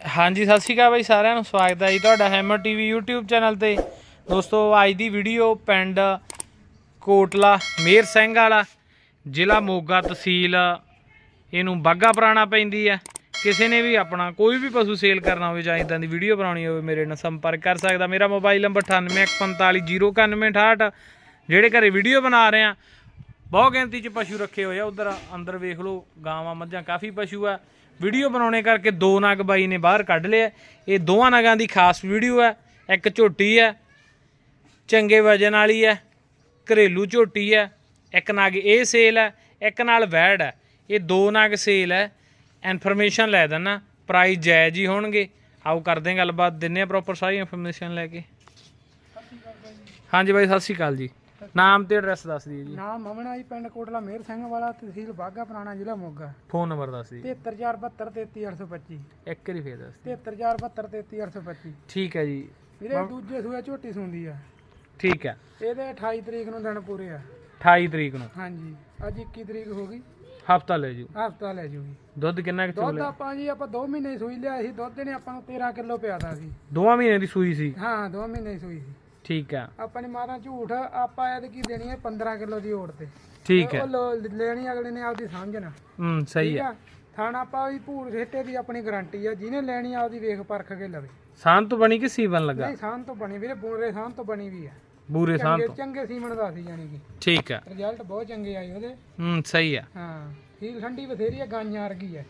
ਹਾਂਜੀ, ਸਤਿ ਸ਼੍ਰੀ ਅਕਾਲ ਬਾਈ ਸਾਰਿਆਂ ਨੂੰ, ਸਵਾਗਤ ਹੈ ਜੀ ਤੁਹਾਡਾ ਹੈਮਰ ਟੀਵੀ YouTube ਚੈਨਲ ਤੇ। ਦੋਸਤੋ, ਅੱਜ ਦੀ ਵੀਡੀਓ ਪਿੰਡ ਕੋਟਲਾ ਮੇਰ ਸਿੰਘ ਵਾਲਾ, ਜ਼ਿਲ੍ਹਾ ਮੋਗਾ ਤਹਿਸੀਲ, ਇਹਨੂੰ ਬਾਗਾ ਪੁਰਾਣਾ ਪੈਂਦੀ ਹੈ। ਕਿਸੇ ਨੇ ਵੀ ਆਪਣਾ ਕੋਈ ਵੀ ਪਸ਼ੂ ਸੇਲ ਕਰਨਾ ਹੋਵੇ ਜਾਂ ਇਦਾਂ ਦੀ ਵੀਡੀਓ ਬਣਾਉਣੀ ਹੋਵੇ, ਮੇਰੇ ਨਾਲ ਸੰਪਰਕ ਕਰ ਸਕਦਾ। ਮੇਰਾ ਮੋਬਾਈਲ ਨੰਬਰ 9815409168 ਜਿਹੜੇ ਘਰੇ ਵੀਡੀਓ ਬਣਾ ਰਹੇ ਆ ਬਹੁਤ ਗਿਣਤੀ 'ਚ ਪਸ਼ੂ ਰੱਖੇ ਹੋਏ ਆ। ਉਧਰ ਅੰਦਰ ਵੇਖ ਲਓ, ਗਾਵਾਂ, ਮੱਝਾਂ, ਕਾਫੀ ਪਸ਼ੂ ਆ। ਵੀਡੀਓ ਬਣਾਉਣੇ ਕਰਕੇ ਦੋ ਨਗ ਬਾਈ ਨੇ ਬਾਹਰ ਕੱਢ ਲਿਆ। ਇਹ ਦੋਵਾਂ ਨਗਾਂ ਦੀ ਖਾਸ ਵੀਡੀਓ ਹੈ। ਇੱਕ ਝੋਟੀ ਹੈ। ਚੰਗੇ ਵਜਨ ਵਾਲੀ ਹੈ। ਘਰੇਲੂ ਝੋਟੀ ਹੈ। ਇੱਕ ਨਗ ਇਹ ਸੇਲ ਹੈ। ਇੱਕ ਨਾਲ ਵੈੜ ਹੈ। ਇਹ ਦੋ ਨਗ ਸੇਲ ਹੈ। ਇਨਫੋਰਮੇਸ਼ਨ ਲੈ ਦੇਣਾ ਪ੍ਰਾਈਸ ਜਾਇਜ਼ ਹੀ ਹੋਣਗੇ। ਆਓ ਕਰਦੇ ਹਾਂ ਗੱਲਬਾਤ। ਦਿੰਨੇ ਆ ਪ੍ਰੋਪਰ ਸਾਰੀ ਇਨਫੋਰਮੇਸ਼ਨ ਲੈ ਕੇ। ਹਾਂਜੀ ਬਾਈ, ਸਤਿ ਸ਼੍ਰੀ ਅਕਾਲ ਜੀ। ਨਾਮ ਤੇ ਐਡਰੈਸ ਦੱਸ ਦਿਓ ਜੀ। ਨਾਮ ਮਮਣਾ ਜੀ ਪਿੰਡ ਕੋਟਲਾ ਮੇਰ ਸਿੰਘ ਵਾਲਾ ਤਹਿਸੀਲ ਬਾਗਾ ਪੁਰਾਣਾ ਜ਼ਿਲ੍ਹਾ ਮੋਗਾ। ਫੋਨ ਨੰਬਰ ਦੱਸ ਦਿਓ 73472 ਇੱਕ ਵਾਰੀ ਫੇਰ ਦੱਸ ਦਿਓ। 73472 ਠੀਕ ਹੈ ਜੀ। ਵੀਰੇ ਦੂਜੇ ਸੂਏ ਝੋਟੀ ਸੁੰਦੀ ਆ। ਠੀਕ ਹੈ। ਇਹਦੇ 28 ਤਰੀਕ ਨੂੰ ਦਿਨ ਪੂਰੇ ਆ। 28 ਤਰੀਕ ਨੂੰ। ਹਾਂਜੀ। ਅੱਜ 21 ਤਰੀਕ ਹੋ ਗਈ। ਹਫਤਾ ਲੈ ਜੂ। ਹਫਤਾ ਲੈ ਜੂਗੀ। ਦੁੱਧ ਕਿੰਨਾ ਕੁ ਦੁੱਧ ਚੋਲੇ ਆਪਾਂ ਜੀ ਆਪਾਂ 2 ਮਹੀਨੇ ਸੂਈ ਲਿਆ ਸੀ। ਦੁੱਧ ਨੇ ਆਪਾਂ ਨੂੰ 13 ਕਿਲੋ ਪਿਆਦਾ ਸੀ। ਦੋਵਾਂ ਮਹੀਨੇ ਦੀ ਸੂਈ ਸੀ। ਹਾਂ 2 ਮਹੀਨੇ ਦੀ ਸੂਈ ਸੀ। ਠੀਕ ਹੈ ਆਪਾਂ ਨੇ ਮਾਰਾਂ ਝੂਠ ਆਪਾਂ ਇਹਦੇ ਕੀ ਦੇਣੀ ਹੈ 15 ਕਿਲੋ ਦੀ ਓੜ ਤੇ। ਠੀਕ ਹੈ। ਉਹ ਲੋ- ਲੈਣੀ ਅਗਲੇ ਨੇ ਆਪਦੀ ਸਮਝਣਾ। ਹੂੰ ਸਹੀ ਠੀਕ ਹੈ। ਆ? ਥਾਣਾ ਆਪਾਂ ਵੀ ਭੂਰ ਛੇਟੇ ਦੀ ਆਪਣੀ ਗਾਰੰਟੀ ਆ ਜਿਹਨੇ ਲੈਣੀ ਆ ਉਹਦੀ ਵੇਖ ਪਰਖ ਕੇ ਲਵੇ। ਸਾਨ ਤੋਂ ਬਣੀ ਕਿ ਸੀਵਨ ਲੱਗਾ? ਨਹੀਂ ਸਾਨ ਤੋਂ ਬਣੀ ਵੀਰੇ ਬੂਰੇ ਸਾਨ ਤੋਂ ਬਣੀ ਵੀ ਆ। ਬੂਰੇ ਸਾਨ ਚੰਗੇ ਤੋਂ। ਚੰਗੇ ਸੀਮਣ ਦਾ ਸੀ ਯਾਨੀ ਕਿ। ਠੀਕ ਹੈ ਰਿਜ਼ਲਟ ਬਹੁਤ ਚੰਗੇ ਆਏ ਉਹਦੇ। ਹੂੰ ਸਹੀ ਹੈ ਹਾਂ ਫੀਲ ਠੰਡੀ ਬਥੇਰੀ ਆ ਗਾਂਆਂ ਵਰਗੀ ਆ।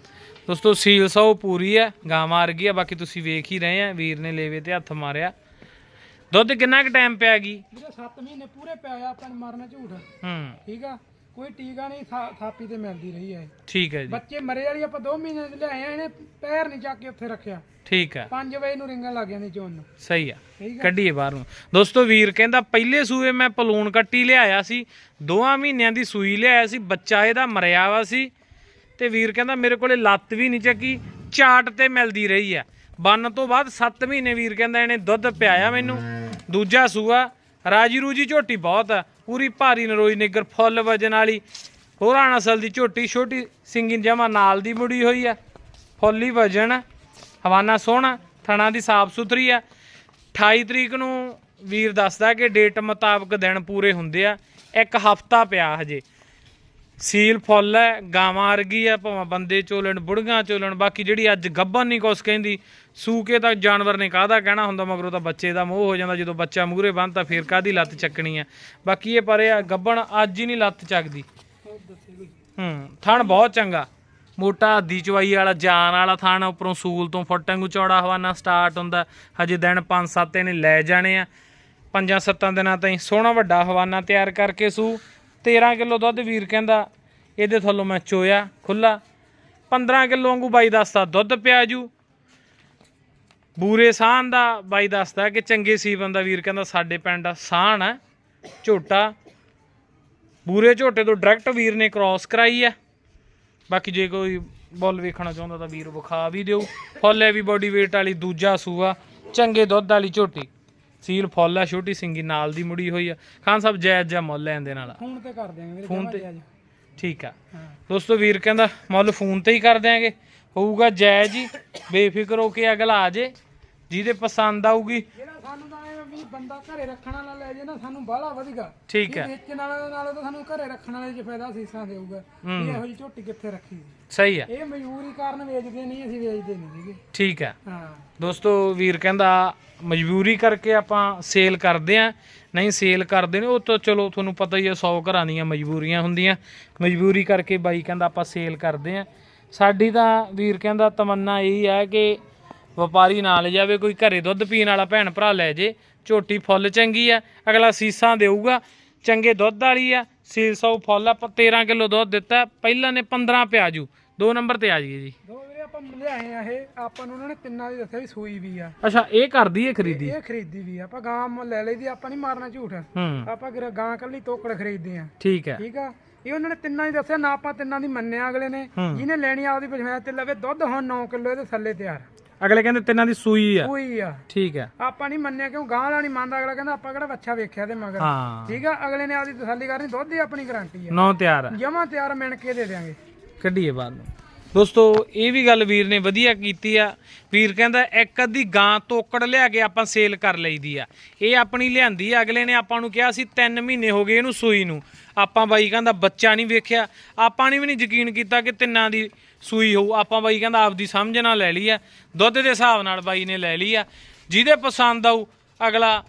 ਦੋਸਤੋ ਸੀਲ ਸੌ ਪੂਰੀ ਹੈ ਗਾਂ ਮਾਰ ਗਈ ਹੈ ਬਾਕੀ ਤੁਸੀਂ ਵੇਖ ਹੀ ਰਹੇ ਆ ਵੀਰ ਨੇ ਲੇਵੇ ਤੇ ਹੱਥ ਮਾਰਿਆ। ਦੁੱਧ ਕਿੰਨਾ ਕੁ ਟਾਈਮ ਪਿਆ ਗਈ ਵੀਰੇ 7 ਮਹੀਨੇ ਪੂਰੇ ਪਿਆ ਆਪਾਂ ਮਾਰਨਾ ਝੂਠ। ਹੂੰ। ਠੀਕ ਆ? ਕੋਈ ਟੀਕਾ ਨਹੀਂ ਥਾ- ਥਾਪੀ ਤੇ ਮਿਲਦੀ ਰਹੀ ਆ ਇਹ। ਠੀਕ ਹੈ ਜੀ। ਬੱਚੇ ਮਰੇ ਵਾਲੀ ਆਪਾਂ 2 ਮਹੀਨੇ ਦੇ ਲਿਆਏ ਆ ਇਹਨੇ ਪੈਰ ਨਹੀਂ ਚੱਕ ਕੇ ਉੱਥੇ ਰੱਖਿਆ। ਠੀਕ ਹੈ 5 ਵਜੇ ਨੂੰ ਰਿੰਗਣ ਲੱਗ ਜਾਂਦੀ ਚੋਣ ਨੂੰ। ਸਹੀ ਆ। ਠੀਕ ਆ? ਕੱਢੀਏ ਬਾਹਰ। ਨੂੰ ਦੋਸਤੋ ਵੀਰ ਕਹਿੰਦਾ ਪਹਿਲੇ ਸੂਏ ਮੈਂ ਪਲੂਣ ਕੱਟੀ ਲਿਆਇਆ ਸੀ ਦੋਆਂ ਮਹੀਨਿਆਂ ਦੀ ਸੂਈ ਲਿਆਇਆ ਸੀ ਬੱਚਾ ਇਹਦਾ ਮਰਿਆ ਵਾ ਸੀ। ਤੇ ਵੀਰ ਕਹਿੰਦਾ ਮੇਰੇ ਕੋਲੇ ਲੱਤ ਵੀ ਨਹੀਂ ਚੱਕੀ ਚਾਟ ਤੇ ਮਿਲਦੀ ਰਹੀ ਆ। ਬੰਨ ਤੋਂ ਬਾਅਦ 7 ਮਹੀਨੇ ਵੀਰ ਕਹਿੰਦਾ ਇਹਨੇ ਦੁੱਧ ਪਿਆਇਆ ਮੈਨੂੰ ਦੂਜਾ ਸੂਆ ਰਾਜੀ ਰੂਜੀ ਝੋਟੀ ਬਹੁਤ ਆ ਪੂਰੀ ਭਾਰੀ ਨਰੋਈ ਨਿੱਗਰ ਫੁੱਲ ਵਜਨ ਵਾਲੀ ਹੋਰਾਂ ਨਸਲ ਦੀ ਝੋਟੀ ਛੋਟੀ ਸਿੰਗਿਨ ਜਮਾ ਨਾਲ ਦੀ ਮੁੜੀ ਹੋਈ ਆ ਫੁੱਲੀ ਵਜਨ ਆ, ਹਵਾਨਾ ਸੋਹਣਾ ਥਣਾ ਦੀ ਸਾਫ਼ ਸੁਥਰੀ ਆ। 28 ਤਰੀਕ ਨੂੰ ਵੀਰ ਦੱਸਦਾ ਕਿ ਡੇਟ ਮੁਤਾਬਕ ਦਿਨ ਪੂਰੇ ਹੁੰਦੇ ਆ ਇੱਕ ਹਫਤਾ ਪਿਆ ਹਜੇ। ਸੀਲ ਫੁੱਲ ਹੈ ਗਾਵਾਂ ਵਰਗੀ ਆ ਭਾਵੇਂ ਬੰਦੇ ਚੋਲਣ ਬੁੜੀਆਂ ਚੋਲਣ ਬਾਕੀ ਜਿਹੜੀ ਅੱਜ ਗੱਬਨ ਨਹੀਂ ਕੁਛ ਕਹਿੰਦੀ ਸੂਕੇ ਤਾਂ ਜਾਨਵਰ ਨੇ ਕਾਹਦਾ ਕਹਿਣਾ ਹੁੰਦਾ ਮਗਰੋਂ ਤਾਂ ਬੱਚੇ ਦਾ ਮੋਹ ਹੋ ਜਾਂਦਾ ਜਦੋਂ ਬੱਚਾ ਮੂਹਰੇ ਬੰਨ੍ਹਤਾ ਫੇਰ ਕਾਦੀ ਲੱਤ ਚੱਕਣੀ ਆ ਬਾਕੀ ਇਹ ਪਰ ਆ, ਗੱਬਣ ਅੱਜ ਹੀ ਨਹੀਂ ਲੱਤ ਚੱਕਦੀ। ਹੂੰ ਥਣ ਬਹੁਤ ਚੰਗਾ। ਮੋਟਾ ਹੱਦੀ ਚਵਾਈ ਵਾਲਾ ਜਾਨ ਵਾਲਾ ਥਣ ਉੱਪਰੋਂ ਸੂਲ ਤੋਂ ਫੁੱਟ ਵਾਂਗੂ ਚੌੜਾ ਹਵਾਨਾ ਸਟਾਰਟ ਹੁੰਦਾ। ਹਜੇ ਦਿਨ 5-7 ਇਹਨੇ ਲੈ ਜਾਣੇ ਆ। ਪੰਜਾਂ ਸੱਤਾਂ ਦਿਨਾਂ ਤਾਈਂ ਸੋਹਣਾ ਵੱਡਾ ਹਵਾਨਾ ਤਿਆਰ ਕਰਕੇ ਸੂ। 13 ਕਿਲੋ ਦੁੱਧ ਵੀਰ ਕਹਿੰਦਾ ਇਹਦੇ ਥੱਲੋਂ ਮੈਂ ਚੋਇਆ ਖੁੱਲਾ 15 ਕਿਲੋ ਵਾਂਗੂ ਬਾਈ ਦੱਸਦਾ ਦੁੱਧ ਪਿਆ ਜੂ ਬੂਰੇ ਸਾਹਨ ਦਾ ਬਾਈ ਦੱਸਦਾ ਕਿ ਚੰਗੇ ਸੀਵਨ ਦਾ ਵੀਰ ਕਹਿੰਦਾ ਸਾਡੇ ਪਿੰਡ ਸਾਹਣ ਹੈ ਝੋਟਾ। ਬੂਰੇ ਝੋਟੇ ਤੋਂ ਡਾਇਰੈਕਟ ਵੀਰ ਨੇ ਕ੍ਰਾਸ ਕਰਾਈ ਆ ਬਾਕੀ ਜੇ ਕੋਈ ਬੁੱਲ ਵੇਖਣਾ ਚਾਹੁੰਦਾ ਤਾਂ ਵੀਰ ਵਿਖਾ ਵੀ ਦਿਓ। ਫੁੱਲ ਹੈ ਵੀ ਬੋਡੀ weight ਵਾਲੀ ਦੂਜਾ ਸੂਆ ਚੰਗੇ ਦੁੱਧ ਵਾਲੀ ਝੋਟੀ। ਸੀਲ ਫੁੱਲ ਆ ਛੋਟੀ ਸਿੰਗੀ ਨਾਲ ਦੀ ਮੁੜੀ ਹੋਈ ਆ। ਖਾਨ ਸਾਹਿਬ ਜਾਇਜ਼ ਜਾਂ ਮੁੱਲ ਲੈਣ ਦੇ ਨਾਲ। ਫੋਨ ਤੇ ਕਰ ਦਿਆਂਗੇ ਵੀਰੇ ਫੋਨ ਤੇ? ਠੀਕ ਆ। ਹਾਂ। ਦੋਸਤੋ ਵੀਰ ਕਹਿੰਦਾ ਮੁੱਲ ਫੋਨ ਤੇ ਹੀ ਕਰ ਦਿਆਂਗੇ। ਹੋਊਗਾ ਜਾਇਜ਼ ਹੀ। ਬੇਫਿਕਰ ਹੋ ਕੇ ਅਗਲਾ ਆ ਜੇ। ਜਿਹਦੇ ਪਸੰਦ ਆਊਗੀ। ਜਿਹੜਾ ਸਾਨੂੰ ਤਾਂ ਐਵੇਂ ਵੀ ਬੰਦਾ ਘਰੇ ਰੱਖਣ ਵਾਲਾ ਲੈ ਜੇ ਨਾ ਸਾਨੂੰ ਬਾਹਲਾ ਵਧੇਗਾ ਠੀਕ ਇਹ ਹੈ। ਵੇਚਣ ਵਾਲੇ ਨਾਲੋਂ ਤਾਂ ਸਾਨੂੰ ਘਰੇ ਰੱਖਣ ਵਾਲੇ 'ਚ ਫਾਇਦਾ ਸੀਸਾਂ ਦੇਊਗਾ। ਹੂੰ। ਵੀ ਇਹੋ ਜਿਹੀ ਝੋਟੀ ਕਿੱਥੇ ਰੱਖੀ ਸੀ। ਸਹੀ ਆ ਇਹ ਮਜਬੂਰੀ ਕਾਰਨ ਵੇਚਦੇ ਨਹੀਂ ਅਸੀਂ ਵੇਚਦੇ ਨਹੀਂ ਸੀਗੇ। ਠੀਕ ਆ ਹਾਂ। ਦੋਸਤੋ ਵੀਰ ਕਹਿੰਦਾ ਮਜਬੂਰੀ ਕਰਕੇ ਆਪਾਂ ਸੇਲ ਕਰਦੇ ਆ ਨਹੀਂ ਸੇਲ ਕਰਦੇ ਨੇ ਉਹ ਤਾਂ ਚਲੋ ਤੁਹਾਨੂੰ ਪਤਾ ਹੀ ਆ 100 ਘਰਾਂ ਦੀਆਂ ਮਜਬੂਰੀਆਂ ਹੁੰਦੀਆਂ। ਮਜਬੂਰੀ ਕਰਕੇ ਬਾਈ ਕਹਿੰਦਾ ਆਪਾਂ ਸੇਲ ਕਰਦੇ ਆ ਸਾਡੀ ਤਾਂ ਵੀਰ ਕਹਿੰਦਾ ਤਮੰਨਾ ਇਹੀ ਹੈ ਕਿ ਵਪਾਰੀ ਨਾ ਲੈ ਜਾਵੇ ਕੋਈ ਘਰੇ ਦੁੱਧ ਪੀਣ ਵਾਲਾ ਭੈਣ ਭਰਾ ਲੈ ਜੇ ਝੋਟੀ ਫੁੱਲ ਚੰਗੀ ਆ ਅਗਲਾ ਸੀਸਾਂ ਦੇਊਗਾ ਚੰਗੇ ਦੁੱਧ ਵਾਲੀ ਆ 600 ਫੁੱਲ ਆਪਾਂ 13 ਕਿਲੋ ਦੁੱਧ ਦਿੱਤਾ ਪਹਿਲਾਂ ਨੇ 15 ਪਿਆ ਜੂ ਦੋ ਨੰਬਰ ਤੇ ਆ ਜਾਈਏ ਜੀ। ਦੋ ਵੀਰੇ ਆਪਾਂ ਲਿਆਏ ਆ ਇਹ ਆਪਾਂ ਨੂੰ ਉਹਨਾਂ ਨੇ ਤਿੰਨਾਂ ਦੀ ਦੱਸਿਆ ਵੀ ਸੂਈ ਵੀ ਆ। ਅੱਛਾ ਇਹ ਕਰਦੀ ਹੈ ਖਰੀਦੀ? ਇਹ ਖਰੀਦੀ ਵੀ ਆ ਆਪਾਂ ਗਾਂ ਲੈ ਲਈਦੀ ਆਪਾਂ ਨਹੀਂ ਮਾਰਨਾ ਝੂਠ। ਆਪਾਂ ਗਾਂ ਕੱਲੀ ਤੋਕੜ ਖਰੀਦਦੇ ਆ। ਠੀਕ ਹੈ। ਠੀਕ ਆ? ਇਹ ਉਹਨਾਂ ਨੇ ਤਿੰਨਾਂ ਹੀ ਦੱਸਿਆ ਨਾ ਆਪਾਂ ਤਿੰਨਾਂ ਦੀ ਮੰਨਿਆ ਅਗਲੇ ਨੇ। ਜਿਹਨੇ ਲੈਣੀ ਆ ਉਹਦੀ ਪਛਾਣ ਤੇ ਲਵੇ ਦੁੱਧ ਹੁਣ 9 ਕਿਲੋ ਇਹਦੇ ਥੱਲੇ ਤਿਆਰ। ਅਗਲੇ ਕਹਿੰਦੇ ਤਿੰਨਾਂ ਦੀ ਸੂਈ ਆ। ਸੂਈ ਆ। ਠੀਕ ਹੈ ਆਪਾਂ ਨਹੀਂ ਮੰਨਿਆ ਕਿਉਂ? ਗਾਂ ਵਾਲਾ ਨਹੀਂ ਮੰਨਦਾ। ਅਗਲਾ ਕਹਿੰਦਾ ਆਪਾਂ ਕਿਹੜਾ ਬੱਚਾ ਵੇਖਿਆ ਤੇ ਮਗਰ? ਹਾਂ। ਠੀਕ ਆ? ਅਗਲੇ ਨੇ ਆਪਦੀ ਤਸੱਲੀ ਕਰਨੀ ਦੁੱਧ ਦੀ ਆਪਣੀ ਗਾਰੰਟੀ ਆ। ਨੌ ਤਿਆਰ ਆ। ਜਮਾ ਤਿਆਰ ਮਿਣ ਕੇ ਦੇ ਦਿਆਂਗੇ। ਕੱਢੀਏ ਬਾਅਦ ਨੂੰ। ਦੋਸਤੋ ਇਹ ਵੀ ਗੱਲ ਵੀਰ ਨੇ ਵਧੀਆ ਕੀਤੀ ਆ। ਵੀਰ ਕਹਿੰਦਾ ਇੱਕ ਅੱਧੀ ਗਾਂ ਤੋਕੜ ਲਿਆ ਕੇ ਆਪਾਂ ਸੇਲ ਕਰ ਲਈਦੀ ਆ। ਇਹ ਆਪਣੀ ਲਿਆਂਦੀ ਆ। ਅਗਲੇ ਨੇ ਆਪਾਂ ਨੂੰ ਕਿਹਾ ਸੀ 3 ਮਹੀਨੇ ਹੋ ਗਏ ਇਹਨੂੰ ਸੂਈ ਨੂੰ। ਆਪਾਂ ਬਾਈ ਕਹਿੰਦਾ ਬੱਚਾ ਨਹੀਂ ਵੇਖਿਆ। ਆਪਾਂ ਨੇ ਵੀ ਨਹੀਂ ਯਕੀਨ ਕੀਤਾ ਕਿ ਤਿੰਨਾਂ ਦੀ ਸੂਈ ਹੋਊ ਆਪਾਂ ਬਾਈ ਕਹਿੰਦਾ ਆਪਦੀ ਸਮਝ ਨਾਲ ਲੈ ਲਈ ਆ ਦੁੱਧ ਦੇ ਹਿਸਾਬ ਨਾਲ ਬਾਈ ਨੇ ਲੈ ਲਈ ਆ। ਜਿਹਦੇ ਪਸੰਦ ਆਊ ਅਗਲਾ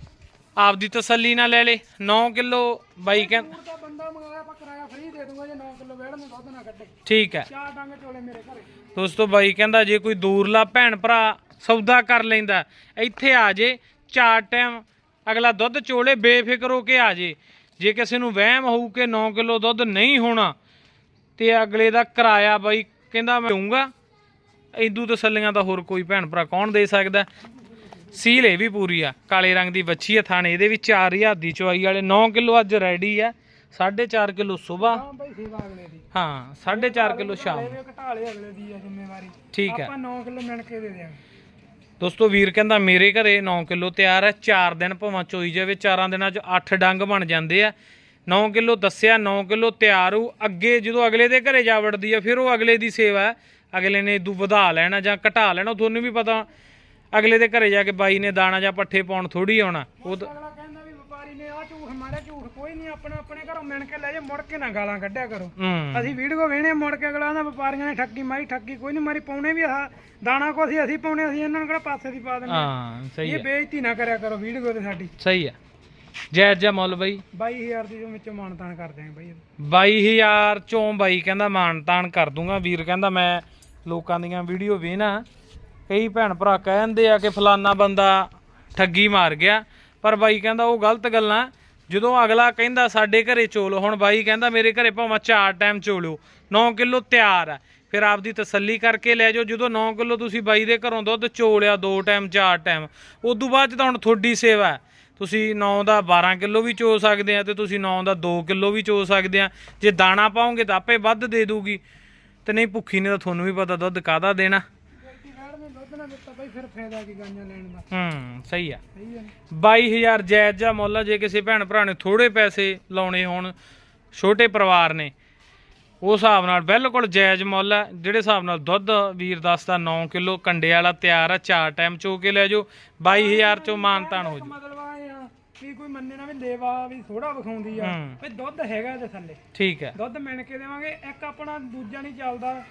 ਆਪਦੀ ਤਸੱਲੀ ਨਾਲ ਲੈ ਲੇ 9 ਕਿਲੋ ਬਾਈ ਕਹਿੰਦਾ ਤਾਂ ਬੰਦਾ ਮੰਗਾਇਆ ਆਪਾਂ ਕਿਰਾਇਆ ਫ੍ਰੀ ਦੇ ਦੂੰਗਾ ਜੇ 9 ਕਿਲੋ ਵੇੜ ਨੂੰ ਦੁੱਧ ਨਾ ਕੱਢੇ। ਠੀਕ ਹੈ। ਚਾਰ ਡੰਗ ਚੋਲੇ ਮੇਰੇ ਘਰੇ। ਦੋਸਤੋ ਬਾਈ ਕਹਿੰਦਾ ਜੇ ਕੋਈ ਦੂਰਲਾ ਭੈਣ ਭਰਾ ਸੌਦਾ ਕਰ ਲੈਂਦਾ ਇੱਥੇ ਆ ਜੇ ਚਾਰ ਟਾਈਮ ਅਗਲਾ ਦੁੱਧ ਚੋਲੇ ਬੇਫਿਕਰ ਹੋ ਕੇ ਆ ਜੇ। ਜੇ ਕਿਸੇ ਨੂੰ ਵਹਿਮ ਹੋਊ ਕਿ 9 ਕਿਲੋ ਦੁੱਧ ਨਹੀਂ ਹੋਣਾ ਤੇ ਅਗਲੇ ਦਾ ਕਿਰਾਇਆ ਬਾਈ ਕਹਿੰਦਾ ਮੈਂ ਦਊਂਗਾ ਇਦੂ ਤਸੱਲੀਆਂ ਤਾਂ ਹੋਰ ਕੋਈ ਭੈਣ ਭਰਾ ਕੌਣ ਦੇ ਸਕਦਾ? ਸੀਲ ਇਹ ਵੀ ਪੂਰੀ ਆ। ਕਾਲੇ ਰੰਗ ਦੀ ਵੱਛੀ ਆ ਥਾਣੇ ਇਹਦੇ ਵਿੱਚ 4000 ਦੀ ਚਵਾਈ ਵਾਲੇ 9 ਕਿਲੋ ਅੱਜ ਰੈਡੀ ਆ। 4.5 ਕਿਲੋ ਸਵੇਰ। ਹਾਂ ਬਈ ਸੇਵਾ ਅਗਲੇ ਦੀ। ਹਾਂ 4.5 ਕਿਲੋ ਸ਼ਾਮ। ਅਗਲੇ ਦੀ ਆ ਜ਼ਿੰਮੇਵਾਰੀ। ਠੀਕ ਹੈ ਆਪਾਂ 9 ਕਿਲੋ ਮਿਣ ਕੇ ਦੇ ਦਿਆਂਗੇ। ਦੋਸਤੋ ਵੀਰ ਕਹਿੰਦਾ ਮੇਰੇ ਘਰੇ 9 ਕਿਲੋ ਤਿਆਰ ਹੈ 4 ਦਿਨ ਭਾਵੇਂ ਚੋਈ ਜਾਵੇ 4 ਦਿਨਾਂ ਚ 8 ਡੰਗ ਬਣ ਜਾਂਦੇ ਆ। 9 ਕਿਲੋ ਦੱਸਿਆ 9 ਕਿਲੋ ਤਿਆਰ ਹੋ ਅੱਗੇ ਜਦੋਂ ਅਗਲੇ ਦੇ ਘਰੇ ਜਾ ਵੜਦੀ ਆ ਫਿਰ ਉਹ ਅਗਲੇ ਦੀ ਸੇਵਾ ਹੈ। ਅਗਲੇ ਨੇ ਇਦੂ ਵਧਾ ਲੈਣਾ ਜਾਂ ਘਟਾ ਲੈਣਾ ਤੁਹਾਨੂੰ ਵੀ ਪਤਾ। ਅਗਲੇ ਦੇ ਘਰੇ ਜਾ ਕੇ ਬਾਈ ਨੇ ਦਾਣਾ ਜਾਂ ਪੱਠੇ ਪਾਉਣ ਥੋੜੀ ਆਉਣਾ। ਉਹ ਅਗਲਾ ਕਹਿੰਦਾ ਵੀ ਵਪਾਰੀ ਨੇ ਆ ਝੂਠ ਮਾਰਿਆ ਝੂਠ ਕੋਈ ਨਹੀਂ ਆਪਣਾ ਆਪਣੇ ਘਰੋਂ ਮਿਣ ਕੇ ਲੈ ਜਾ ਮੁੜ ਕੇ ਨਾ ਗਾਲਾਂ ਕੱਢਿਆ ਕਰੋ। ਹੂੰ। ਅਸੀਂ ਵੀਡੀਓ ਵੇਣੇ ਮੁੜ ਕੇ ਅਗਲਾ ਦਾ ਵਪਾਰੀਆਂ ਨੇ ਠੱਗੀ ਮਾਰੀ ਠੱਗੀ ਕੋਈ ਨਹੀਂ ਮਾਰੀ ਪਾਉਣੇ ਵੀ ਆਹ ਦਾਣਾ ਕੋ ਅਸੀਂ ਅਸੀਂ ਪਾਉਣੇ ਅਸੀਂ ਇਹਨਾਂ ਨੂੰ ਕਿਹੜਾ ਪਾਸੇ ਦੀ ਪਾ ਦਿੰਦੇ ਹਾਂ ਸਹੀ ਇਹ ਹੈ। ਬੇਇੱਜ਼ਤੀ ਨਾ ਕਰਿਆ ਕਰੋ ਵੀਡੀਓ ਤੇ ਸਾਡੀ। ਸਹੀ ਹੈ। ਜਾਇਜ਼ ਜਿਹਾ ਮੁੱਲ ਬਾਈ। 22000 ਦੀ ਜੋ ਵਿੱਚੋਂ ਮਾਨਤਾਨ ਕਰਦੇ ਆਂ ਬਈ 22000 ਚੋਂ ਬਾਈ ਕਹਿੰਦਾ ਮਾਨ ਤਾਨ ਕਰ ਦੂੰਗਾ। ਵੀਰ ਕਹਿੰਦਾ ਮੈਂ ਲੋਕਾਂ ਦੀਆਂ ਵੀਡੀਓ ਵੇਖਣਾ। ਕਈ ਭੈਣ ਭਰਾ ਕਹਿੰਦੇ ਆ ਕਿ ਫਲਾਨਾ ਬੰਦਾ ਠੱਗੀ ਮਾਰ ਗਿਆ। ਪਰ ਬਾਈ ਕਹਿੰਦਾ ਉਹ ਗਲਤ ਗੱਲਾਂ। ਜਦੋਂ ਅਗਲਾ ਕਹਿੰਦਾ ਸਾਡੇ ਘਰੇ ਚੋਲੋ ਹੁਣ ਬਾਈ ਕਹਿੰਦਾ ਮੇਰੇ ਘਰੇ ਭਾਵੇਂ ਚਾਰ ਟਾਈਮ ਚੋਲਿਓ 9 ਕਿਲੋ ਤਿਆਰ ਆ। ਫਿਰ ਆਪਦੀ ਤਸੱਲੀ ਕਰਕੇ ਲੈ ਜਾਓ। ਜਦੋਂ 9 ਕਿਲੋ ਤੁਸੀਂ ਬਾਈ ਦੇ ਘਰੋਂ ਦੁੱਧ ਚੋਲਿਆ ਦੋ ਟਾਈਮ ਚਾਰ ਟਾਈਮ ਉਦੋਂ ਬਾਅਦ 'ਚ ਤਾਂ ਹੁਣ ਤੁਹਾਡੀ ਸੇਵਾ ਤੁਸੀਂ 9 ਦਾ 12 ਕਿਲੋ ਵੀ ਚੋ ਸਕਦੇ ਆ ਤੇ ਤੁਸੀਂ 9 ਦਾ 2 ਕਿਲੋ ਵੀ ਚੋ ਸਕਦੇ ਆ। ਜੇ ਦਾਣਾ ਪਾਓਗੇ ਤਾਂ ਆਪੇ ਵੱਧ ਦੇ ਦੂਗੀ। ਤੇ ਨਹੀਂ ਭੁੱਖੀ ਨੇ ਤਾਂ ਤੁਹਾਨੂੰ ਵੀ ਪਤਾ ਦੁੱਧ ਕਾਹਦਾ ਦੇਣਾ। ਹੂੰ ਸਹੀ ਆ। ਸਹੀ ਹੈ 22000 ਜਾਇਜ਼ ਜਾਂ ਮੁੱਲ ਆ ਜੇ ਕਿਸੇ ਭੈਣ ਭਰਾ ਨੇ ਥੋੜੇ ਪੈਸੇ ਲਾਉਣੇ ਹੋਣ ਛੋਟੇ ਪਰਿਵਾਰ ਨੇ ਉਸ ਹਿਸਾਬ ਨਾਲ ਬਿਲਕੁਲ ਜਾਇਜ਼ ਮੁੱਲ ਆ ਜਿਹੜੇ ਹਿਸਾਬ ਨਾਲ ਦੁੱਧ ਵੀਰ ਦੱਸਦਾ 9 ਕਿਲੋ ਕੰਡੇ ਵਾਲਾ ਤਿਆਰ ਆ ਚਾਰ ਟਾਈਮ ਚੋ ਕੇ ਲੈ ਜਾਓ 22000 ਚੋਂ ਮਾਨਤਾਨ ਹੋ ਜੂ ਵੀ ਕੋਈ ਮੰਨੇ ਨਾ ਵੀ ਲੇਵਾ ਵੀ ਥੋੜਾ ਵਿਖਾਉਂਦੀ ਆ। ਹੂੰ। ਵੀ ਦੁੱਧ ਹੈਗਾ ਇਹਦੇ ਥੱਲੇ। ਠੀਕ ਹੈ। ਦੁੱਧ ਮਿਣ ਕੇ ਦੇਵਾਂਗੇ। ਇੱਕ ਆਪਣਾ ਦੂਜਾ ਨਹੀਂ ਚੱਲਦਾ।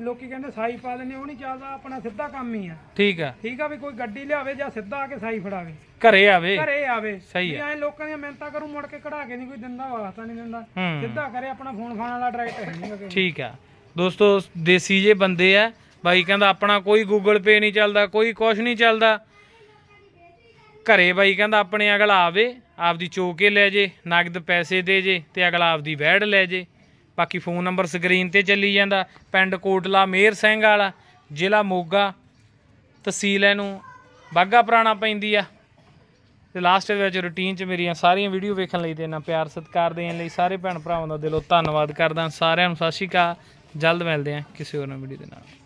ਲੋਕੀ ਕਹਿੰਦੇ ਸਾਈ ਪਾ ਦਿੰਦੇ ਉਹ ਨਹੀਂ ਚੱਲਦਾ। ਆਪਣਾ ਸਿੱਧਾ ਕੰਮ ਹੀ ਆ। ਠੀਕ ਆ ਠੀਕ ਆ ਵੀ ਕੋਈ ਗੱਡੀ ਲਿਆਵੇ ਜਾਂ ਸਿੱਧਾ ਆ ਕੇ ਸਾਈ ਫੜਾਵੇ। ਘਰੇ ਆਵੇ। ਘਰੇ ਆਵੇ। ਸਹੀ ਵੀ ਐ ਲੋਕਾਂ ਦੀਆਂ ਮਿਹਨਤਾਂ ਕਰੂ ਮੁੜ ਕੇ ਕਢਾ ਕੇ ਨਹੀਂ ਕੋਈ ਦਿੰਦਾ ਵਾਸਤਾ ਨਹੀਂ ਦਿੰਦਾ। ਹੂੰ। ਸਿੱਧਾ ਕਰੇ ਆਪਣਾ ਫੋਨ ਫਾਨ ਵਾਲਾ ਡਾਇਰੈਕਟ ਹੈ ਨਹੀਂ ਲੱਗੇ ਠੀਕ ਆ ਦੋਸਤੋ ਦੇਸੀ ਜੇ ਬੰਦੇ ਆ ਬਾਈ ਕਹਿੰਦਾ ਆਪਣਾ ਕੋਈ ਗੂਗਲ ਪੇ ਨਹੀਂ ਚੱਲਦਾ ਕੋਈ ਕੁਛ ਨਹੀਂ ਚੱਲਦਾ। ਘਰੇ ਬਾਈ ਕਹਿੰਦਾ ਆਪਣੇ ਅਗਲਾ ਆਵੇ, ਆਪਦੀ ਚੋ ਲੈ ਜੇ, ਨਗਦ ਪੈਸੇ ਦੇ ਜੇ ਤੇ ਅਗਲਾ ਆਪਦੀ ਵੈੜ ਲੈ ਜੇ। ਬਾਕੀ ਫੋਨ ਨੰਬਰ ਸਕਰੀਨ ਤੇ ਚੱਲੀ ਜਾਂਦਾ, ਪਿੰਡ ਕੋਟਲਾ ਮੇਰ ਸਿੰਘ ਵਾਲਾ, ਜ਼ਿਲ੍ਹਾ ਮੋਗਾ, ਤਹਿਸੀਲ ਇਹਨੂੰ ਬਾਗਾ ਪੁਰਾਣਾ ਪੈਂਦੀ ਆ। ਤੇ ਲਾਸਟ ਦੇ ਵਿੱਚ ਰੁਟੀਨ 'ਚ ਮੇਰੀਆਂ ਸਾਰੀਆਂ ਵੀਡੀਓ ਵੇਖਣ ਲਈ ਤੇ ਇੰਨਾ ਪਿਆਰ ਸਤਿਕਾਰ ਦੇਣ ਲਈ ਸਾਰੇ ਭੈਣ ਭਰਾਵਾਂ ਦਾ ਦਿਲੋਂ ਧੰਨਵਾਦ ਕਰਦਾ, ਸਾਰਿਆਂ ਨੂੰ ਸਤਿ ਸ਼੍ਰੀ ਅਕਾਲ, ਜਲਦ ਮਿਲਦੇ ਹਾਂ ਕਿਸੇ ਹੋਰ ਵੀਡੀਓ ਦੇ ਨਾਲ।